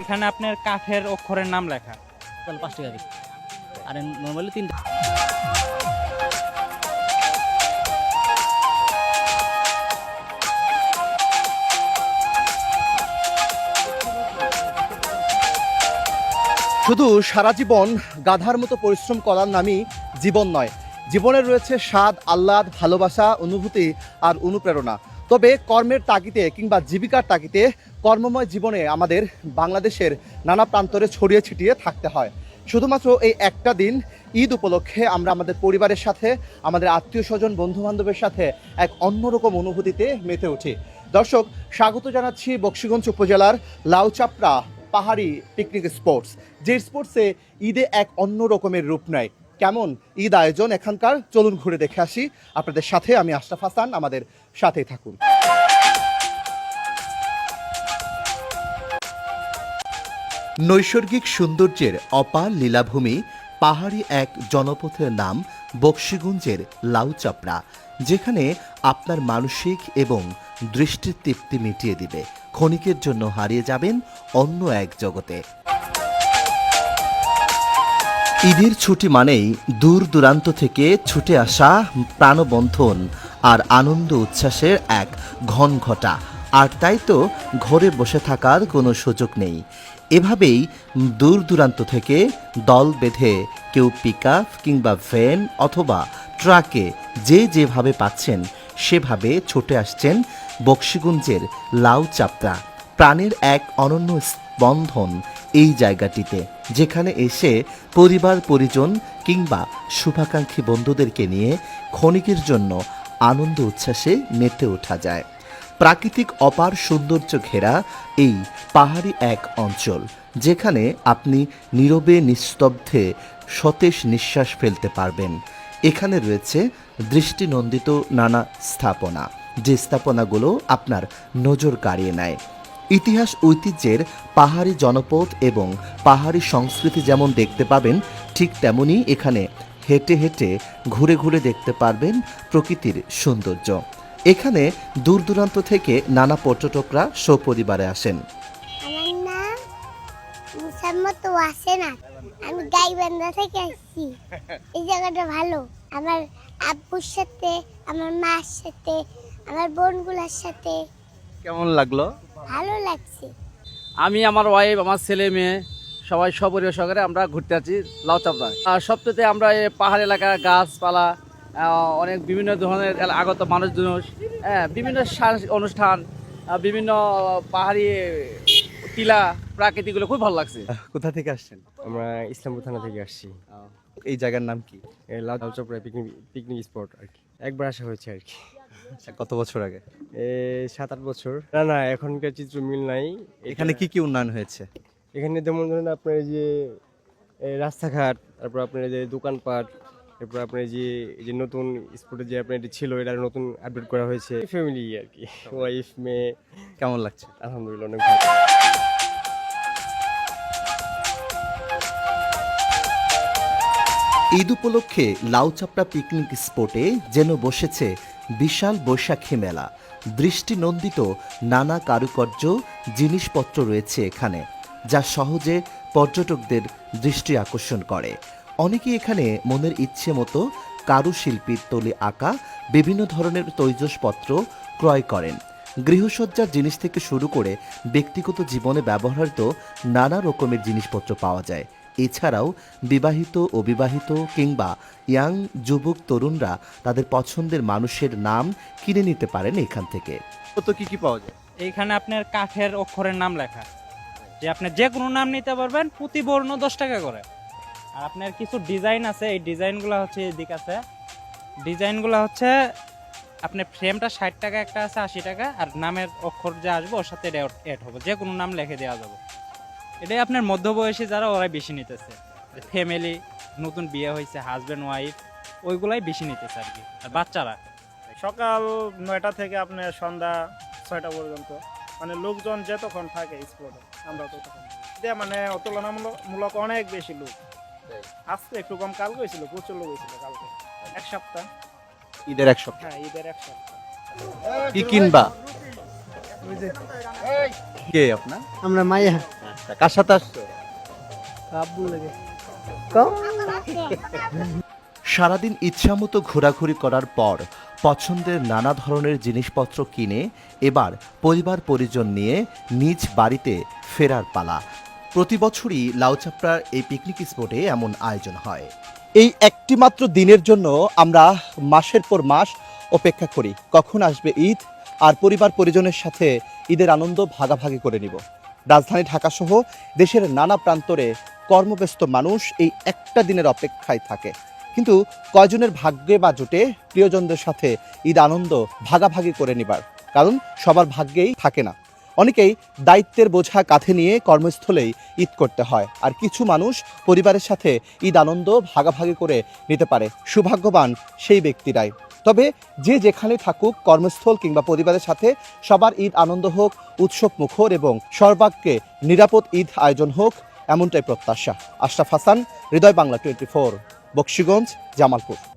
এখানে আপনার কাঠের অক্ষরের নাম লেখা। টোটাল পাঁচ টাকা আর নর্মালি তিন টাকা শুধু সারা জীবন গাধার মতো পরিশ্রম করার নামই জীবন নয়। জীবনে রয়েছে স্বাদ আহ্লাদ ভালোবাসা অনুভূতি আর অনুপ্রেরণা। তবে কর্মের তাগিতে কিংবা জীবিকার তাগিতে কর্মময় জীবনে আমাদের বাংলাদেশের নানা প্রান্তরে ছড়িয়ে ছিটিয়ে থাকতে হয়। শুধুমাত্র এই একটা দিন, ঈদ উপলক্ষে আমরা আমাদের পরিবারের সাথে, আমাদের আত্মীয় স্বজন বন্ধু বান্ধবের সাথে এক অন্যরকম অনুভূতিতে মেতে উঠি। দর্শক, স্বাগত জানাচ্ছি বক্সিগঞ্জ উপজেলার লাউচাপড়া পাহাড়ি পিকনিক স্পোর্টস যে স্পোর্টসে ঈদে এক অন্য রকমের রূপ নেয়। কেমন ঈদ আয়োজন এখানকার? চলুন ঘুরে দেখে আসি। আপনাদের সাথে আমি আশরাফ হাসান, আমাদের সাথেই থাকুন। নৈসর্গিক সৌন্দর্যের অপার লীলাভূমি, পাহাড়ি এক জনপথের নাম বক্সিগঞ্জের লাউচাপড়া, যেখানে আপনার মানসিক এবং দৃষ্টির তৃপ্তি মিটিয়ে দিবে। ক্ষণিকের জন্য হারিয়ে যাবেন অন্য এক জগতে। ঈদের ছুটি মানেই দূর দূরান্ত থেকে ছুটে আসা প্রাণবন্ধন আর আনন্দ উচ্ছ্বাসের এক ঘন ঘটা। আর তাই তো ঘরে বসে থাকার কোনো সুযোগ নেই। এভাবেই দূর দূরান্ত থেকে দল বেঁধে কেউ পিক আপ কিংবা ভ্যান অথবা ট্রাকে যে যেভাবে পাচ্ছেন, সেভাবে ছুটে আসছেন বক্সিগঞ্জের লাউ চাপড়া প্রাণের এক অনন্য স্পন্দন এই জায়গাটিতে, যেখানে এসে পরিবার, পরিজন কিংবা শুভাকাঙ্ক্ষী বন্ধুদেরকে নিয়ে ক্ষণিকের জন্য আনন্দ উচ্ছ্বাসে মেতে ওঠা যায়। প্রাকৃতিক অপার সৌন্দর্য ঘেরা এই পাহাড়ি এক অঞ্চল, যেখানে আপনি নীরবে নিস্তব্ধে সতেজ নিঃশ্বাস ফেলতে পারবেন। এখানে রয়েছে দৃষ্টিনন্দিত নানা স্থাপনা, যে স্থাপনাগুলো আপনার নজর কাড়িয়ে নেয়। ইতিহাস ঐতিহ্যের পাহাড়ি জনপদ এবং পাহাড়ি সংস্কৃতি যেমন দেখতে পাবেন ঠিক তেমনই এখানে হেঁটে হেঁটে ঘুরে ঘুরে দেখতে পারবেন প্রকৃতির সৌন্দর্য। এখানে দূর দূরান্ত থেকে নানা পর্যটকরা সপরিবারে আসেন। মুসাম্মত ওয়াসেনা আমি গাইবান্ধা থেকে আসছি। এই জায়গাটা ভালো। আমার আব্বুর সাথে আমার মার সাথে আমার বোনগুলোর সাথে। কেমন লাগল? ভালো লাগছে। আমি আমার ওয়াইফ আমার ছেলে মেয়ে সবাই সপরিবার সহকারে আমরা ঘুরতে আছি লাউচাপড়া আর সবচেয়ে আমরা এই পাহাড় এলাকা গাছপালা অনেক বিভিন্ন ধরনের আগত মানুষজন হ্যাঁ বিভিন্ন সাংস্কৃতিক অনুষ্ঠান বিভিন্ন পাহাড়ি টিলা প্রাকৃতিকগুলো খুব ভালো লাগছে। কোথা থেকে আসছেন? আমরা ইসলামপুর থানা থেকে আসছি। এই জায়গার নাম কি? এই লাউ চপড়ায় পিকনিক পিকনিক স্পট আর কি। একবার আসা হয়েছে আর কি। কত বছর আগে? এই সাত আট বছর। না না এখনকার চিত্র মিল নাই। এখানে কি কি উন্নয়ন হয়েছে? এখানে যেমন ধরেন আপনার যে রাস্তাঘাট তারপর আপনার যে দোকানপাট তারপর আপনার যে এই যে নতুন স্পটে যে আপনার এটি ছিল এটা নতুন আপডেট করা হয়েছে। ফ্যামিলি আর কি। ওয়াইফ মেয়ে। কেমন লাগছে? আলহামদুলিল্লাহ অনেক ভালো। ঈদ উপলক্ষে লাউচাপড়া পিকনিক স্পটে যেন বসেছে বিশাল বৈশাখী মেলা। দৃষ্টিনন্দিত নানা কারুকার্য, জিনিসপত্র রয়েছে এখানে, যা সহজে পর্যটকদের দৃষ্টি আকর্ষণ করে। অনেকেই এখানে মনের ইচ্ছে মতো কারুশিল্পীর তলে আঁকা, বিভিন্ন ধরনের তৈজসপত্র ক্রয় করেন। গৃহসজ্জার জিনিস থেকে শুরু করে ব্যক্তিগত জীবনে ব্যবহৃত নানা রকমের জিনিসপত্র পাওয়া যায়। এছাড়াও বিবাহিত অবিবাহিত কিংবা ইয়াং যুবক তরুণরা তাদের পছন্দের মানুষের নাম কিনে নিতে পারেন এখান থেকে। তো কি কি পাওয়া যায়? এইখানে আপনার কাঠের অক্ষরের নাম লেখা। যে আপনি যে কোনো নাম নিতে পারবেন প্রতি বর্ণ দশ টাকা করে। আর আপনার কিছু ডিজাইন আছে এই ডিজাইনগুলো হচ্ছে এদিক আছে। ডিজাইনগুলো হচ্ছে আপনার ফ্রেমটা ষাট টাকা একটা আছে আশি টাকা আর নামের অক্ষর যে আসবে ওর সাথে এড হবে। যে কোনো নাম লিখে দেওয়া যাবে। এটাই আপনার মধ্যবয়সী যারা ওরাই বেশি নিতেছে। ফ্যামিলি নতুন বিয়ে হয়েছে হাজব্যান্ড ওয়াইফ ওইগুলাই বেশি নিতেছে আর কি। আর বাচ্চারা? সকাল নয়টা থেকে আপনার সন্ধ্যা ছয়টা পর্যন্ত মানে লোকজন যতক্ষণ থাকে স্পটে আমরা ততক্ষণ। এটা মানে তুলনামূলক মূলক অনেক বেশি লোক। আজকে একটু কম কাল গেছিল প্রচুর লোক হয়েছিল কালকে। এক সপ্তাহ। ঈদের এক সপ্তাহ। হ্যাঁ ঈদের এক সপ্তাহ। কি কিনবা? কে আপনার? আমরা মাইয়া। আচ্ছা, কার সাথে আসছো আব্বু লাগে। সারাদিন ইচ্ছামতো ঘোরাঘুরি করার পর পছন্দের নানা ধরনের জিনিসপত্র কিনে এবার পরিবার পরিজন নিয়ে নিজ বাড়িতে ফেরার পালা। প্রতি বছরই লাউচাপড়ার এই পিকনিক স্পটে এমন আয়োজন হয়। এই একটি মাত্র দিনের জন্য আমরা মাসের পর মাস অপেক্ষা করি কখন আসবে ঈদ আর পরিবার পরিজনের সাথে ঈদের আনন্দ ভাগাভাগি করে নিব। রাজধানী ঢাকাসহ দেশের নানা প্রান্তরে কর্মব্যস্ত মানুষ এই একটা দিনের অপেক্ষায় থাকে। কিন্তু কয়জনের ভাগ্যে বা জোটে প্রিয়জনদের সাথে ঈদ আনন্দ ভাগাভাগি করে নিবার কারণ সবার ভাগ্যেই থাকে না। অনেকেই দায়িত্বের বোঝা কাঁধে নিয়ে কর্মস্থলেই ঈদ করতে হয় আর কিছু মানুষ পরিবারের সাথে ঈদ আনন্দ ভাগাভাগি করে নিতে পারে। সৌভাগ্যবান সেই ব্যক্তিরাই। তবে যে যেখানে থাকুক, কর্মস্থল কিংবা পরিবারের সাথে সবার ঈদ আনন্দ হোক, উৎসব মুখর এবং সর্বাগকে নিরাপদ ঈদ আয়োজন হোক, এমনটাই প্রত্যাশা। Ashraf Hasan, Hridoy Bangla twenty four Bakshiganj, Jamalpur.